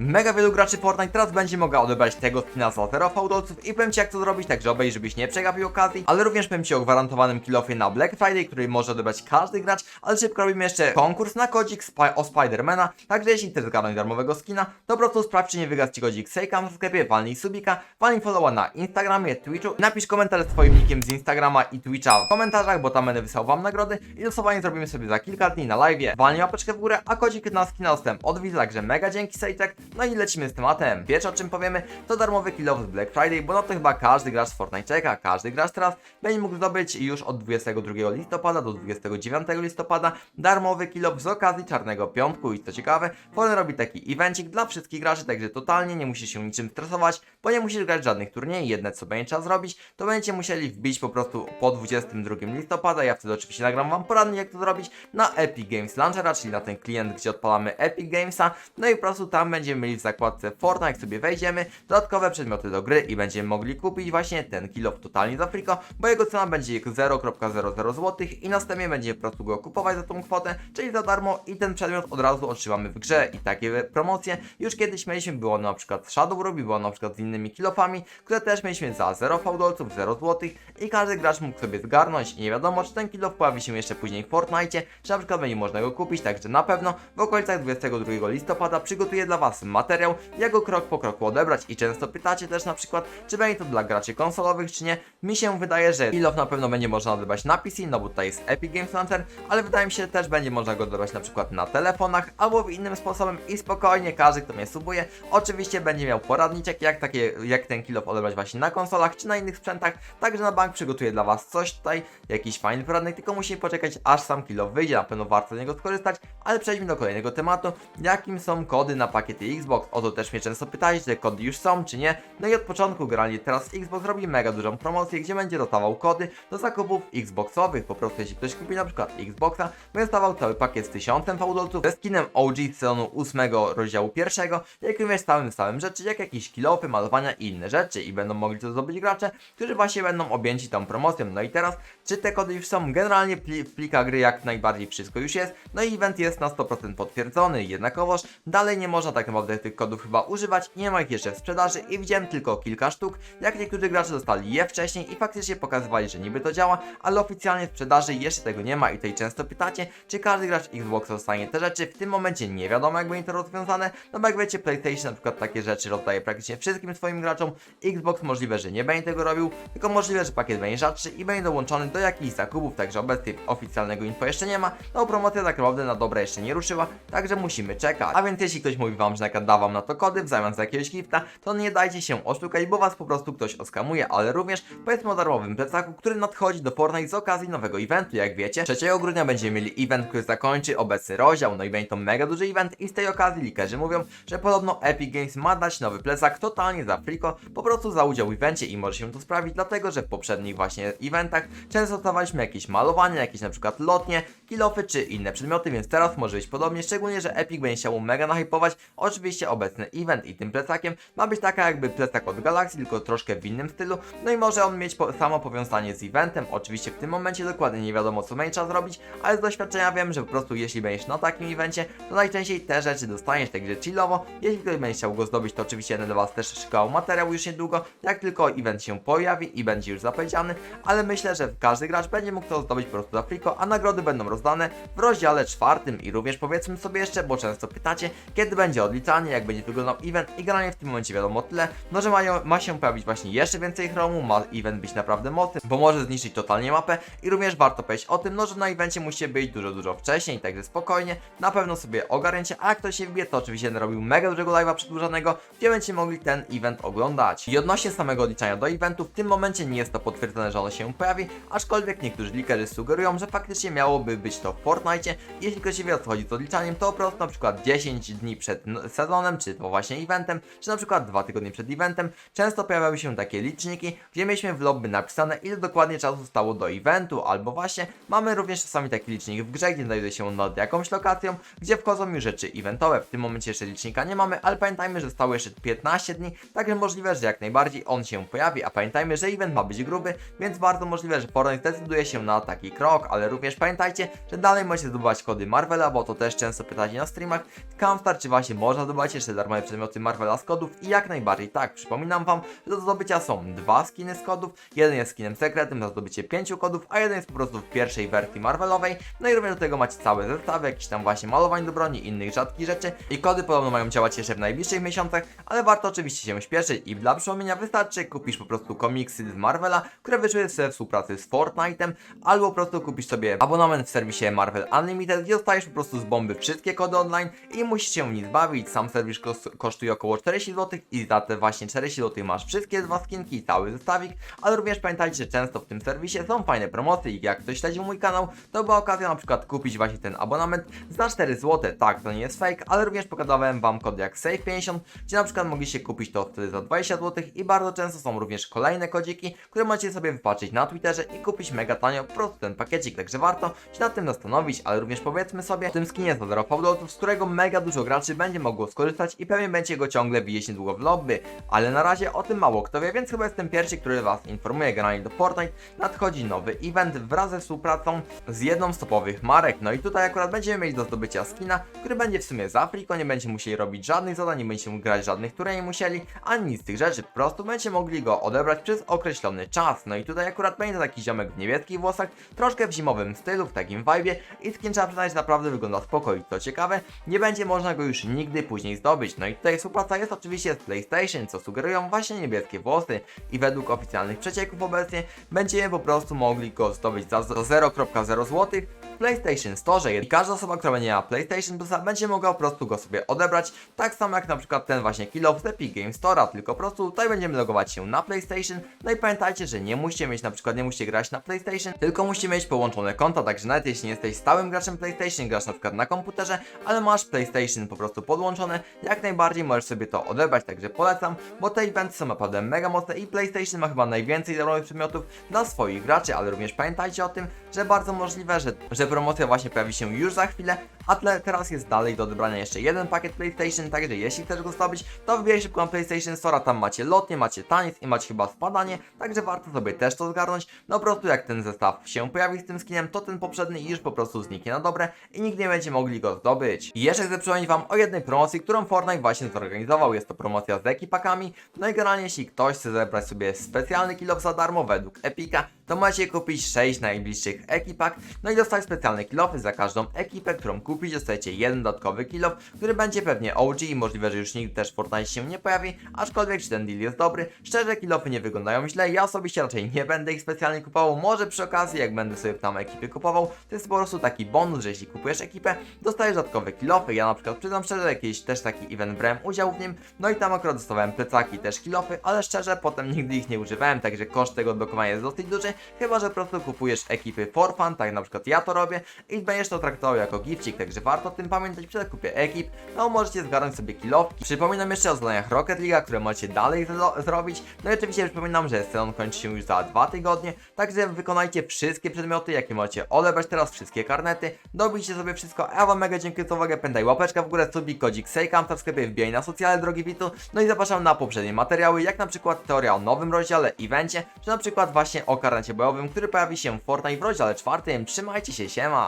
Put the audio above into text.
mega wielu graczy Fortnite teraz będzie mogła odebrać tego skina za 0 fałdolców i powiem Ci jak to zrobić, także obejrzyj, żebyś nie przegapił okazji, ale również powiem Ci o gwarantowanym kilofie na Black Friday, który może odebrać każdy gracz, ale szybko robimy jeszcze konkurs na kodzik spi o Spidermana, także jeśli chcesz zgarnąć darmowego skina, to po prostu sprawdź, czy nie wygasł Ci kodzik Sejkam w sklepie, walnij subika, walnij followa na Instagramie, Twitchu, napisz komentarz z Twoim nickiem z Instagrama i Twitcha w komentarzach, bo tam będę wysłał Wam nagrody i losowanie zrobimy sobie za kilka dni na live. Walnij łapeczkę w górę, a kodzik na skina dostęp od widza, także mega dzięki Sejczek, no i lecimy z tematem. Pierwsze o czym powiemy, to darmowy kill z Black Friday, bo na to chyba każdy gracz z Fortnite czeka, każdy gracz teraz będzie mógł zdobyć już od 22 listopada do 29 listopada darmowy kill z okazji Czarnego Piątku. I co ciekawe, Fortnite robi taki evencik dla wszystkich graczy, także totalnie nie musisz się niczym stresować, bo nie musisz grać żadnych turniejów, jedne co będzie trzeba zrobić, to będziecie musieli wbić po prostu po 22 listopada, ja wtedy oczywiście nagram wam poradnik jak to zrobić na Epic Games Launchera, czyli na ten klient, gdzie odpalamy Epic Gamesa, no i po prostu tam będziemy mieli w zakładce Fortnite, jak sobie wejdziemy, dodatkowe przedmioty do gry i będziemy mogli kupić właśnie ten kill off totalnie za friko, bo jego cena będzie 0.00 zł i następnie będziemy po prostu go kupować za tą kwotę, czyli za darmo i ten przedmiot od razu otrzymamy w grze. I takie promocje już kiedyś mieliśmy, było na przykład z Shadow Ruby, było na przykład z innymi killofami, które też mieliśmy za 0 fałdolców, 0 zł i każdy gracz mógł sobie zgarnąć i nie wiadomo czy ten killof pojawi się jeszcze później w Fortnite, czy na przykład będzie można go kupić, także na pewno w okolicach 22 listopada przygotuję dla Was materiał, jak go krok po kroku odebrać i często pytacie też na przykład, czy będzie to dla graczy konsolowych, czy nie. Mi się wydaje, że kill off na pewno będzie można odebrać na PC, no bo tutaj jest Epic Games Launcher, ale wydaje mi się, że też będzie można go odebrać na przykład na telefonach albo w innym sposobem i spokojnie każdy, kto mnie subuje, oczywiście będzie miał poradniczek, jak takie, jak ten kill off odebrać właśnie na konsolach czy na innych sprzętach, także na bank przygotuję dla Was coś tutaj, jakiś fajny poradnik, tylko musimy poczekać aż sam kill off wyjdzie, na pewno warto z niego skorzystać, ale przejdźmy do kolejnego tematu, jakim są kody na pakiety Xbox, o to też mnie często pytali, czy te kody już są, czy nie, no i od początku grali. Teraz Xbox robi mega dużą promocję, gdzie będzie dostawał kody do zakupów Xboxowych, po prostu jeśli ktoś kupi na przykład Xboxa, będzie dostawał cały pakiet z 1000 fałdolców, ze skinem OG z sezonu 8 rozdziału pierwszego, jak również stałym stałym rzeczy, jak jakieś kilofy, malowania i inne rzeczy. I będą mogli to zdobyć gracze, którzy właśnie będą objęci tą promocją. No i teraz, czy te kody już są? Generalnie pli, w plikach gry jak najbardziej wszystko już jest, no i event jest na 100% potwierdzony, jednakowoż dalej nie można tak naprawdę tych kodów chyba używać, nie ma ich jeszcze w sprzedaży i widziałem tylko kilka sztuk, jak niektórzy gracze dostali je wcześniej i faktycznie pokazywali, że niby to działa, ale oficjalnie w sprzedaży jeszcze tego nie ma i tutaj często pytacie, czy każdy gracz Xboxa dostanie te rzeczy, w tym momencie nie wiadomo jak będzie to rozwiązane, no bo jak wiecie PlayStation na przykład takie rzeczy rozdaje praktycznie wszystkim swoim graczom, Xbox możliwe, że nie będzie tego robił, tylko możliwe, że pakiet będzie rzadszy i będzie dołączony do jakichś zakupów, także obecnie oficjalnego info jeszcze nie ma, no promocja tak naprawdę na dobre jeszcze nie ruszyła, także musimy czekać. A więc jeśli ktoś mówi wam, że nakład da wam na to kody w zamian za jakiegoś gifta, to nie dajcie się oszukać, bo was po prostu ktoś oskamuje, ale również powiedzmy o darmowym plecaku, który nadchodzi do Fortnite z okazji nowego eventu, jak wiecie. 3 grudnia będziemy mieli event, który zakończy obecny rozdział, no i będzie to mega duży event i z tej okazji likerzy mówią, że podobno Epic Games ma dać nowy plecak totalnie za friko, po prostu za udział w evencie i może się to sprawić, dlatego że w poprzednich właśnie eventach często dostawaliśmy jakieś malowania, jakieś na przykład lotnie, kilofy czy inne przedmioty, więc teraz może być podobnie, szczególnie, że Epic będzie chciał mega nahypować oczywiście obecny event i tym plecakiem ma być taka jakby plecak od Galaxy, tylko troszkę w innym stylu, no i może on mieć po, samo powiązanie z eventem, oczywiście w tym momencie dokładnie nie wiadomo co będzie trzeba zrobić, ale z doświadczenia wiem, że po prostu jeśli będziesz na takim evencie, to najczęściej te rzeczy dostaniesz także chillowo, jeśli ktoś będzie chciał go zdobyć, to oczywiście dla Was też szukał materiału już niedługo, jak tylko event się pojawi i będzie już zapowiedziany, ale myślę, że każdy gracz będzie mógł to zdobyć po prostu za friko, a nagrody będą rozdane w rozdziale czwartym i również powiedzmy sobie jeszcze, bo często pytacie, kiedy będzie odliczanie, jak będzie wyglądał event i granie w tym momencie wiadomo tyle, no że mają, ma się pojawić właśnie jeszcze więcej chromu, ma event być naprawdę mocny, bo może zniszczyć totalnie mapę i również warto powiedzieć o tym, no że na evencie musicie być dużo, dużo wcześniej, także spokojnie, na pewno sobie ogarnięcie, a jak ktoś się wbije, to oczywiście robił mega dużego live'a przedłużonego, gdzie będziecie mogli ten event oglądać. I odnośnie samego odliczania do eventu, w tym momencie nie jest to potwierdzone, że ono się pojawi, aczkolwiek niektórzy likerzy sugerują, że faktycznie miałoby być to w Fortnite. Jeśli ktoś wie o co chodzi z odliczaniem, to po prostu na przykład 10 dni przed sezonem, czy to właśnie eventem, czy na przykład 2 tygodnie przed eventem, często pojawiały się takie liczniki, gdzie mieliśmy w lobby napisane ile dokładnie czasu zostało do eventu, albo właśnie mamy również czasami taki licznik w grze, gdzie znajduje się nad jakąś lokacją, gdzie wchodzą już rzeczy eventowe. W tym momencie jeszcze licznika nie mamy, ale pamiętajmy, że zostało jeszcze 15 dni, także możliwe, że jak najbardziej on się pojawi, a pamiętajmy, że event ma być gruby, więc bardzo możliwe, że Fortnite zdecyduje się na taki krok, ale również pamiętajcie, że dalej możecie zdobywać kody Marvela, bo to też często pytacie na streamach, Camstar, czy właśnie można zdobywać zdobywacie jeszcze darmowe przedmioty Marvela z kodów i jak najbardziej tak, przypominam wam, że do zdobycia są dwa skiny z kodów, jeden jest skinem sekretnym za zdobycie pięciu kodów, a jeden jest po prostu w pierwszej wersji Marvelowej, no i również do tego macie całe zestawy, jakieś tam właśnie malowań do broni, innych rzadkich rzeczy i kody podobno mają działać jeszcze w najbliższych miesiącach, ale warto oczywiście się śpieszyć i dla przypomnienia wystarczy kupisz po prostu komiksy z Marvela, które wyszły ze współpracy z Fortnite'em, albo po prostu kupisz sobie abonament w serwisie Marvel Unlimited, gdzie dostajesz po prostu z bomby wszystkie kody online i musisz się nic bawić, sam serwis kos- kosztuje około 40 zł i za te właśnie 40 zł masz wszystkie dwa skinki i cały zestawik, ale również pamiętajcie, że często w tym serwisie są fajne promocje i jak ktoś śledził mój kanał, to była okazja na przykład kupić właśnie ten abonament za 4 zł, tak, to nie jest fake, ale również pokazałem wam kod jak Save50, gdzie na przykład mogliście kupić to wtedy za 20 zł i bardzo często są również kolejne kodziki, które macie sobie wypatrzeć na Twitterze i kupić mega tanio po prostu ten pakiecik, także warto się nad tym zastanowić, ale również powiedzmy sobie, w tym skinie za 0 fałdolców, z którego mega dużo graczy będzie mogło skorzystać i pewnie będzie go ciągle widzieć niedługo w lobby, ale na razie o tym mało kto wie, więc chyba jestem pierwszy, który was informuje. Generalnie do Fortnite, nadchodzi nowy event wraz ze współpracą z jedną z topowych marek, no i tutaj akurat będziemy mieli do zdobycia skina, który będzie w sumie za friko, nie będziecie musieli robić żadnych zadań, nie będziecie grać żadnych, które nie musieli, ani nic z tych rzeczy, po prostu będziecie mogli go odebrać przez określony czas, no i tutaj akurat będzie taki ziomek w niebieskich włosach, troszkę w zimowym stylu, w takim vibe i skin trzeba przyznać, naprawdę wygląda spoko i co ciekawe, nie będzie można go już nigdy później zdobyć, no i tutaj współpraca jest oczywiście z PlayStation, co sugerują właśnie niebieskie włosy. I według oficjalnych przecieków obecnie będziemy po prostu mogli go zdobyć za, za 0.0 zł w PlayStation Store. I każda osoba, która będzie miała PlayStation będzie mogła po prostu go sobie odebrać, tak samo jak na przykład ten właśnie of the Epic Game Store'a, tylko po prostu tutaj będziemy logować się na PlayStation, no i pamiętajcie, że nie musicie mieć na przykład, nie musicie grać na PlayStation, tylko musicie mieć połączone konta, także nawet jeśli nie jesteś stałym graczem PlayStation, grasz na przykład na komputerze, ale masz PlayStation po prostu podłączone, jak najbardziej możesz sobie to odebrać, także polecam, bo te eventy są naprawdę mega mocne i PlayStation ma chyba najwięcej darmowych przedmiotów dla swoich graczy, ale również pamiętajcie o tym, że bardzo możliwe, że, że promocja właśnie pojawi się już za chwilę, a tle, teraz jest dalej do odebrania jeszcze jeden pakiet PlayStation, także jeśli chcesz go zdobyć, to wbijaj szybko na PlayStation Store, tam macie lotnie, macie taniec i macie chyba spadanie, także warto sobie też to zgarnąć, no po prostu jak ten zestaw się pojawi z tym skinem, to ten poprzedni już po prostu zniknie na dobre i nigdy nie będzie mogli go zdobyć. I jeszcze chcę przypomnieć wam o jednej promocji, którą Fortnite właśnie zorganizował, jest to promocja z ekipakami, no i generalnie jeśli ktoś chce zebrać sobie specjalny kill za darmo według Epika, to macie kupić 6 najbliższych ekipak, no i dostać specjalne kilofy za każdą ekipę, którą kupić, dostajecie jeden dodatkowy kilof, który będzie pewnie OG i możliwe, że już nigdy też w Fortnite się nie pojawi, aczkolwiek czy ten deal jest dobry, szczerze kilofy nie wyglądają źle, ja osobiście raczej nie będę ich specjalnie kupował, może przy okazji jak będę sobie tam ekipy kupował, to jest po prostu taki bonus, że jeśli kupujesz ekipę, dostajesz dodatkowe kilofy, ja na przykład przyznam szczerze, jakiś też taki event brałem udział w nim, no i tam akurat dostawałem plecaki też kilofy, ale szczerze potem nigdy ich nie używałem, także koszt tego odblokowania jest dosyć duży, chyba że po prostu kupujesz ekipy for fun, tak na przykład ja to robię i będziesz to traktował jako gifcik, także warto o tym pamiętać przy zakupie ekip, no możecie zgarnąć sobie kilofki. Przypominam jeszcze o zadaniach Rocket League, które możecie dalej zro- zrobić, no i oczywiście przypominam, że sezon kończy się już za dwa tygodnie, także wykonajcie wszystkie przedmioty, jakie możecie odebrać teraz, wszystkie karnety, dobijcie sobie wszystko, a wam mega dziękuję za uwagę, pamiętaj łapeczka w górę, subik, kodzik Sejkam, w sklepie wbijaj na socjale, drogi Witu, no i zapraszam na poprzednie materiały, jak na przykład teoria o nowym rozdziale, evencie, czy na przykład właśnie o karnecie bojowym, który pojawi się w Fortnite w rozdziale czwartym, trzymajcie się, siema!